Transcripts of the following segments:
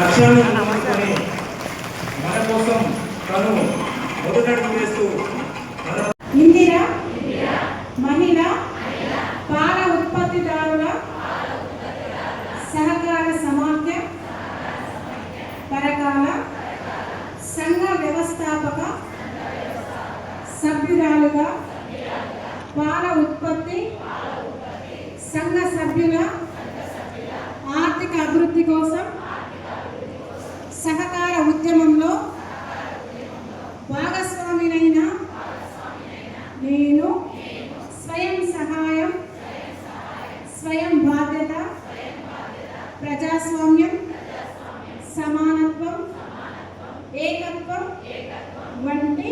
మన కోసం తను మొదటడుగు వేస్తూ ఇందిర మహిళ పాల ఉత్పత్తిదారుల సహకార సమాఖ్య పరకాల సంఘ వ్యవస్థాపక సభ్యురాలుగా పాల ఉత్పత్తి సంఘ సభ్యుల ఆర్థిక అభివృద్ధి కోసం సహకార ఉద్యమంలో భాగస్వామినైన నేను స్వయం సహాయం స్వయం బాధ్యత ప్రజాస్వామ్యం సమానత్వం ఏకత్వం వంటి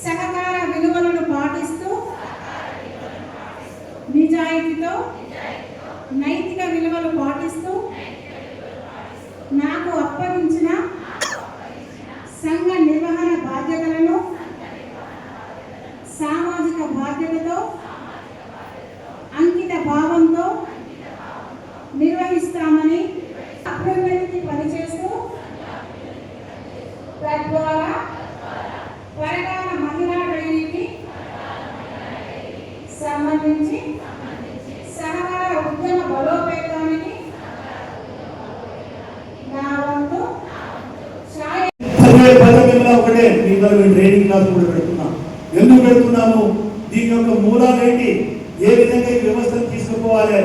సహకార విలువలను పాటిస్తూ నిజాయితీతో నైతిక విలువలు పాటిస్తూ నాకు అప్పగించిన సంఘ నిర్వహణ బాధ్యతలను సామాజిక బాధ్యతతో అంకిత భావంతో నిర్వహిస్తామని అభ్యున్నతికి పనిచేస్తూ తద్వారా త్వరగా మహిళా డైరీకి సంబంధించి సహకార ఉద్యమ బలోపేతానికి నా వంతు ఒకటే ట్రైనింగ్ క్లాస్ కూడా పెడుతున్నాం. ఎందుకు పెడుతున్నాము? దీని యొక్క ఏ విధంగా ఈ వ్యవస్థను తీసుకుపోవాలి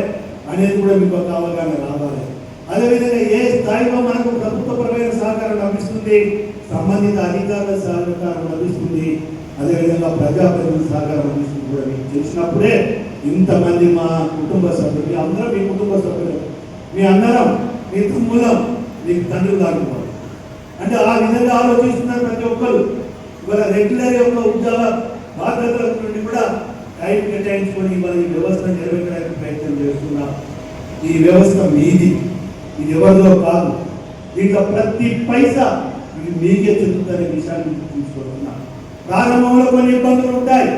అనేది కూడా మీకు ఒక అవగాహన రావాలి. అదేవిధంగా ఏ స్థాయిలో మనకు ప్రభుత్వపరమైన సహకారం లభిస్తుంది? సంబంధిత అధికారుల సహకారం లభిస్తుంది. అదేవిధంగా ప్రజాప్రతినిధుల సహకారం లభిస్తుంది కూడా మీకు తెలిసినప్పుడే ఇంతమంది మా కుటుంబ సభ్యులు మీ అందరం మీ కుటుంబ సభ్యులు. మీ అందరం మీ తమ్ములం మీకు తండ్రి కాకపోవాలి అంటే ఆ విధంగా ఆలోచిస్తున్నారు ప్రతి ఒక్కరు ఇవాళ రెగ్యులర్ యొక్క ఉద్యోగ బాధ్యతల నుండి కూడా టైం కేటాయించుకొని ఇవాళ ఈ వ్యవస్థను నిర్వహించడానికి ప్రయత్నం చేస్తున్నా ఈ వ్యవస్థ మీది. ఇది ఎవరిదో కాదు. దీంట్లో ప్రతి పైసా ఇది మీకే చెందుతుందనే విషయాన్ని మీకు తీసుకుంటున్నా ప్రారంభంలో కొన్ని ఇబ్బందులు ఉంటాయి.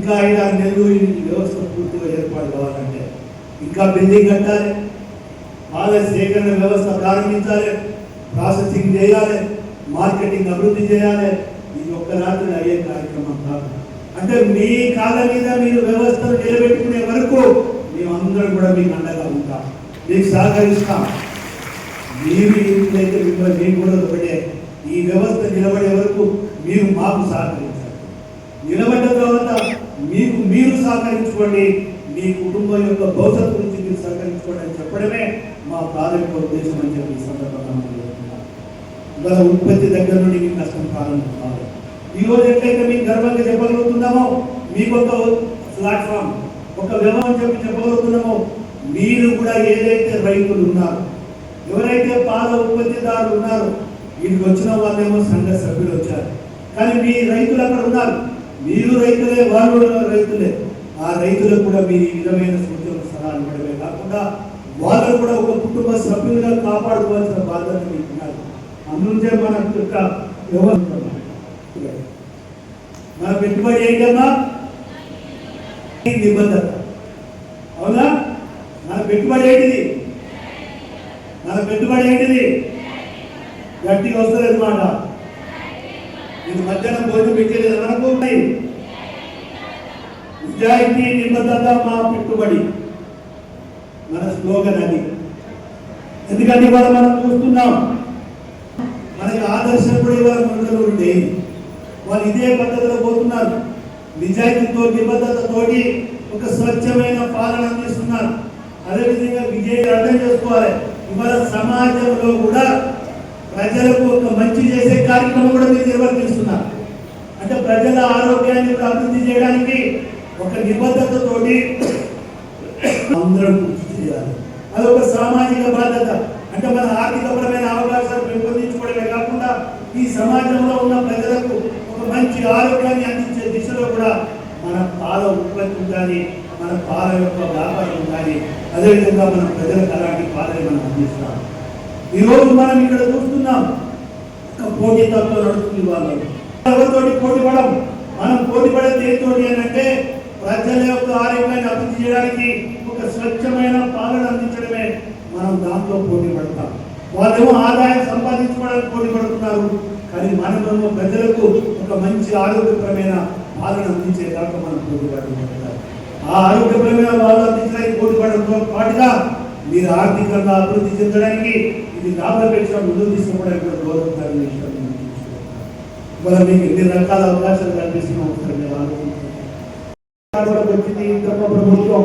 ఇంకా ఐదారు నెలలు ఈ వ్యవస్థ పూర్తిగా ఏర్పాటు కావాలంటే ఇంకా బిల్డింగ్ కట్టాలి పాల సేకరణ వ్యవస్థ ప్రారంభించాలి ప్రాసెసింగ్ చేయాలి మార్కెటింగ్ అభివృద్ధి చేయాలి. ఇది ఒక్క రాత్రి అయ్యే కార్యక్రమం కాదు. అంటే మీ కాళ్ళ మీద మీరు వ్యవస్థను నిలబెట్టుకునే వరకు మేమందరం కూడా మీకు అండగా ఉంటాం. మీకు సహకరిస్తాం. మీరు ఎప్పుడైతే మిమ్మల్ని మేము కూడా ఒకటే ఈ వ్యవస్థ నిలబడే వరకు మీరు మాకు సహకరించాలి. నిలబడ్డ తర్వాత మీకు మీరు సహకరించుకోండి. మీ కుటుంబం యొక్క భవిష్యత్తు గురించి మీరు సహకరించుకోండి అని చెప్పడమే మా ప్రాథమిక ఉద్దేశం అని చెప్పి ఈ సందర్భంగా మనం ఉత్పత్తి దగ్గర నుండి మీకు కష్టం ప్రారంభం కాదు ఈ ఎట్లయితే మీకు గర్వంగా చెప్పగలుగుతున్నామో మీకు ఒక ప్లాట్ఫామ్ ఒక వ్యవహారం చెప్పి చెప్పగలుగుతున్నామో మీరు కూడా ఏదైతే రైతులు ఉన్నారు ఎవరైతే పాల ఉత్పత్తిదారులు ఉన్నారు వీటికి వచ్చిన వాళ్ళేమో సంఘ సభ్యులు వచ్చారు. కానీ మీ రైతులు అక్కడ ఉన్నారు. మీరు రైతులే వాళ్ళు రైతులే. ఆ రైతులకు కూడా మీరు ఈ విధమైన సూచనలు సలహాలు ఇవ్వడమే కాకుండా వాళ్ళు కూడా ఒక కుటుంబ సభ్యులుగా కాపాడుకోవాల్సిన బాధ్యత మీకు అందుకే మన యొక్క మన పెట్టుబడి ఏంటన్నా నిబంధన. అవునా? మన పెట్టుబడి ఏంటిది? మన పెట్టుబడి ఏంటిది? గట్టిగా వస్తుంది మాట. పేరు పెట్టేది మనకు నిజాయితీ నిబద్ధత మా పెట్టుబడి. మన స్లోగన్ అది. ఎందుకంటే ఇవాళ మనం చూస్తున్నాం మనకి ఆదర్శం కూడా ఇవాళ మండలం ఉండే. వాళ్ళు ఇదే పద్ధతిలో పోతున్నారు. నిజాయితీతో నిబద్ధతతోటి ఒక స్వచ్ఛమైన పాలన అందిస్తున్నారు. అదేవిధంగా విజయ అర్థం చేసుకోవాలి. ఇవాళ సమాజంలో కూడా ప్రజలకు ఒక మంచి చేసే కార్యక్రమం కూడా మీరు నిర్వర్తిస్తున్నారు. అంటే ప్రజల ఆరోగ్యాన్ని అభివృద్ధి చేయడానికి ఒక నిబద్ధతతోటి అందరం కృషి చేయాలి. అదొక సామాజిక బాధ్యత. అంటే మన ఆర్థికపరమైన అవకాశాలు పెంపొందించుకోవడమే కాకుండా ఈ సమాజంలో ఉన్న ప్రజలకు ఒక మంచి ఆరోగ్యాన్ని అందించే దిశలో కూడా మన పాల ఉత్పత్తి ఉండాలి మన పాల యొక్క వ్యాపారం ఉండాలి. అదేవిధంగా మన ప్రజలకు అలాంటి పాలని మనం అందిస్తాం. ఈరోజు మనం ఇక్కడ చూస్తున్నాం. ఒక పోటీతత్వం నడుస్తుంది వాళ్ళు ఎవరితోటి పోటీ పడం మనం పోటీ పడే దేనితోటి అంటే ప్రజల యొక్క ఆరోగ్యాన్ని అభివృద్ధి చేయడానికి ఒక స్వచ్ఛమైన పాలన అందించడమే మనం దాంట్లో పోటీ పడతాం వాళ్ళేమో ఆదాయం సంపాదించుకోవడానికి పోటీ పడుతున్నారు కానీ మనమేమో ప్రజలకు ఒక మంచి ఆరోగ్యకరమైన పాలన అందించే దాకా మనం పోటీ పడుతున్నారు ఆ ఆరోగ్యపరమైన వాళ్ళు అందించడానికి పోటీ పడడంతో పాటుగా మీరు ఆర్థికంగా అభివృద్ధి చెందడానికి ఇది లాభాపేక్ష ముందు తీసుకోవడానికి కూడా గౌరవకారి విషయం మనం మీకు ఎన్ని రకాల అవకాశాలు కల్పిస్తున్నాం ఒకసారి మీరు వచ్చింది ఈ ఇంద్రమ్మ ప్రభుత్వం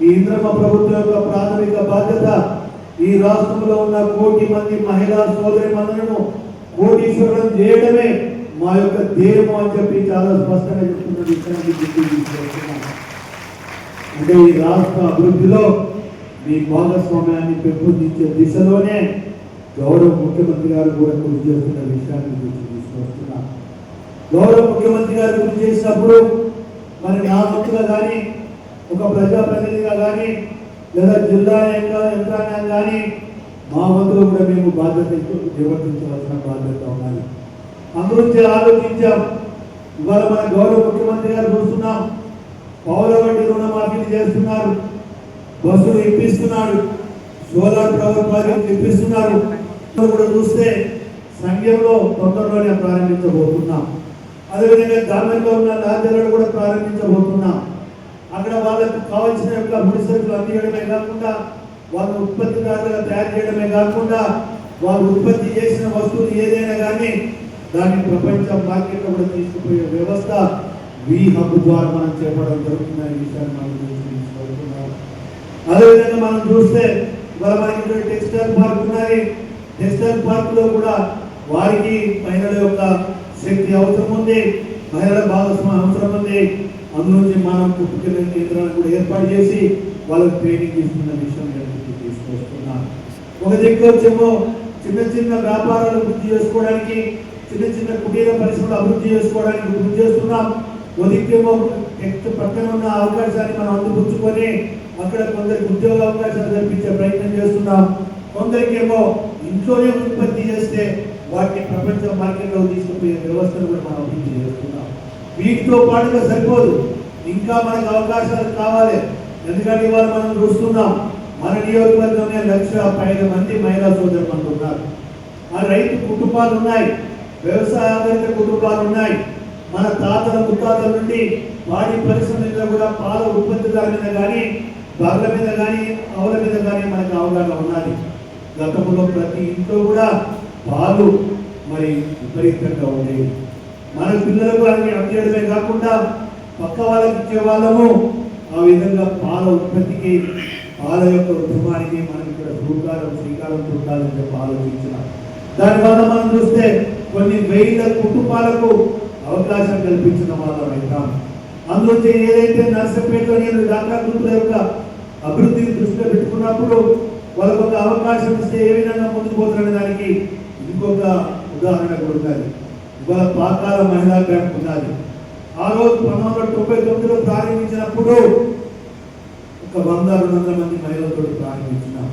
ఈ ఇంద్రమ్మ ప్రభుత్వం యొక్క ప్రాథమిక బాధ్యత ఈ రాష్ట్రంలో ఉన్న కోటి మంది మహిళా సోదరి మందులను కోటీశ్వరం చేయడమే మా యొక్క ధ్యేయము అని చెప్పి చాలా స్పష్టంగా చెప్తున్న విషయాన్ని గుర్తు అంటే ఈ రాష్ట్ర అభివృద్ధిలో మీ భాగస్వామ్యాన్ని పెంపొందించే దిశలోనే గౌరవ ముఖ్యమంత్రి గారు కూడా కృషి చేస్తున్న విషయాన్ని గుర్తు తీసుకొస్తున్నారు గౌరవ ముఖ్యమంత్రి గారు కృషి చేసినప్పుడు మరి నా వ్యక్తిగా కానీ ఒక ప్రజాప్రతినిధిగా కానీ లేదా జిల్లా యంత్రాంగం కానీ మా వంతులో కూడా మేము బాధ్యత నిర్వర్తించవలసిన బాధ్యత ఉన్నది. అందరూ ఆలోచించాం. ఇవాళ మన గౌరవ ముఖ్యమంత్రి గారు చూస్తున్నాం. పౌర వడ్డీ రుణమాఫీని చేస్తున్నారు. బస్సులు ఇప్పిస్తున్నాడు సోలార్ పవర్ ప్రాజెక్ట్ ఇప్పిస్తున్నారు. కూడా చూస్తే సంఘంలో తొందరలోనే ప్రారంభించబోతున్నాం. అదేవిధంగా గ్రామంలో ఉన్న రాజ్యాలను కూడా ప్రారంభించబోతున్నాం. అక్కడ వాళ్ళకు కావాల్సిన యొక్క ముడి సరుకులు అందించడమే కాకుండా వాళ్ళ ఉత్పత్తిదారులుగా తయారు చేయడమే కాకుండా వాళ్ళు ఉత్పత్తి చేసిన వస్తువులు ఏదైనా కానీ దాన్ని ప్రపంచ మార్కెట్లో కూడా తీసుకుపోయే వ్యవస్థ వీ హబ్ ద్వారా మనం చేపడడం జరుగుతుందనే విషయాన్ని మనం తెలుసుకుంటున్నాం అదేవిధంగా మనం చూస్తే ఇవాళ మనకి టెక్స్టైల్ పార్క్ ఉన్నాయి. టెక్స్టైల్ పార్క్లో కూడా వారికి మహిళల యొక్క శక్తి అవసరం ఉంది. మహిళల భాగస్వామ్యం అవసరం ఉంది. అందులోంచి మనం కుటుంబ కేంద్రాన్ని కూడా ఏర్పాటు చేసి వాళ్ళకి ట్రైనింగ్ ఇస్తున్న విషయం నేను తీసుకొస్తున్నాం. ఒక దిక్కు వచ్చేమో చిన్న చిన్న వ్యాపారాలు వృద్ధి చేసుకోవడానికి చిన్న చిన్న కుటీర పరిశ్రమలు అభివృద్ధి చేసుకోవడానికి వృద్ధి చేస్తున్నాం. ఉదిక్కేమో పక్కన ఉన్న అవకాశాన్ని మనం అందిపుచ్చుకొని అక్కడ కొందరికి ఉద్యోగ అవకాశాలు కల్పించే ప్రయత్నం చేస్తున్నాం. కొందరికేమో ఇంట్లోనే ఉత్పత్తి చేస్తే వాటిని ప్రపంచ మార్కెట్లో తీసుకుపోయే వ్యవస్థను కూడా మనం అభివృద్ధి చేస్తున్నాం. వీటితో పాటుగా సరిపోదు. ఇంకా మనకు అవకాశాలు కావాలి. ఎందుకంటే ఇవాళ మనం చూస్తున్నాం మన నియోజకవర్గంలోనే లక్ష పైన మంది మహిళా సోదరు మనకు ఉన్నారు. ఆ రైతు కుటుంబాలు ఉన్నాయి వ్యవసాయ ఆధారిత కుటుంబాలు ఉన్నాయి. మన తాతల ముత్తాతల నుండి వాడి పరిశ్రమ మీద కూడా పాల ఉత్పత్తిదారు మీద కానీ బర్రెల మీద కానీ ఆవుల మీద కానీ మనకు అవగాహన ఉన్నది. గతంలో ప్రతి ఇంట్లో కూడా పాలు మరి విపరీతంగా ఉండేవి మన పిల్లలకు అవి అందించడమే కాకుండా పక్క వాళ్ళకి ఇచ్చే వాళ్ళము ఆ విధంగా పాల ఉత్పత్తికి పాల యొక్క ఉద్యమానికి మనం ఇక్కడ శ్రీకారం శ్రీకారం చుట్టాలని చెప్పి ఆలోచించినాం. దానివల్ల మనం చూస్తే కొన్ని వేల కుటుంబాలకు అవకాశం కల్పించిన వాళ్ళం అవుతాం అందులో ఏదైతే నర్సపేటలో నేను దాకా గ్రూపుల యొక్క అభివృద్ధిని దృష్టిలో పెట్టుకున్నప్పుడు వాళ్ళకు ఒక అవకాశం ఇస్తే ఏ విధంగా ముందుకు పోతున్న దానికి ఇంకొక ఉదాహరణ కూడా ఉన్నది ఇవాళ పాకాల మహిళా క్యాంప్ ఉన్నది. ఆ రోజు పంతొమ్మిది వందల తొంభై తొమ్మిదిలో ప్రారంభించినప్పుడు ఒక వంద రెండు వందల మంది మహిళలతో ప్రారంభించినాం.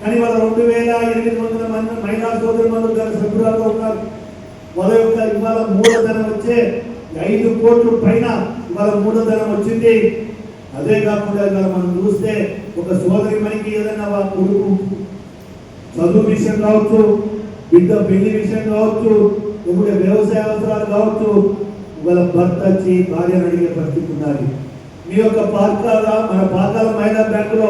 కానీ వాళ్ళ రెండు వేల ఎనిమిది వందల మంది మహిళా సోదరు మంది దాని సభ్యురాలుగా ఉన్నారు. వాళ్ళ యొక్క ఇవాళ మూలధనం వచ్చే ఐదు కోట్ల పైన ఇవాళ మూలధనం వచ్చింది. అదే కాకుండా ఇవాళ మనం చూస్తే ఒక సోదరి మనకి ఏదైనా వాళ్ళ కొడుకు చదువు విషయం కావచ్చు బిడ్డ పెళ్ళి విషయం కావచ్చు ఒకటి వ్యవసాయ అవసరాలు కావచ్చు ఇవాళ భర్త వచ్చి భార్యను అడిగే పరిస్థితి ఉన్నది. మీ యొక్క పాకాల మన పాకాల మహిళా బ్యాంకులో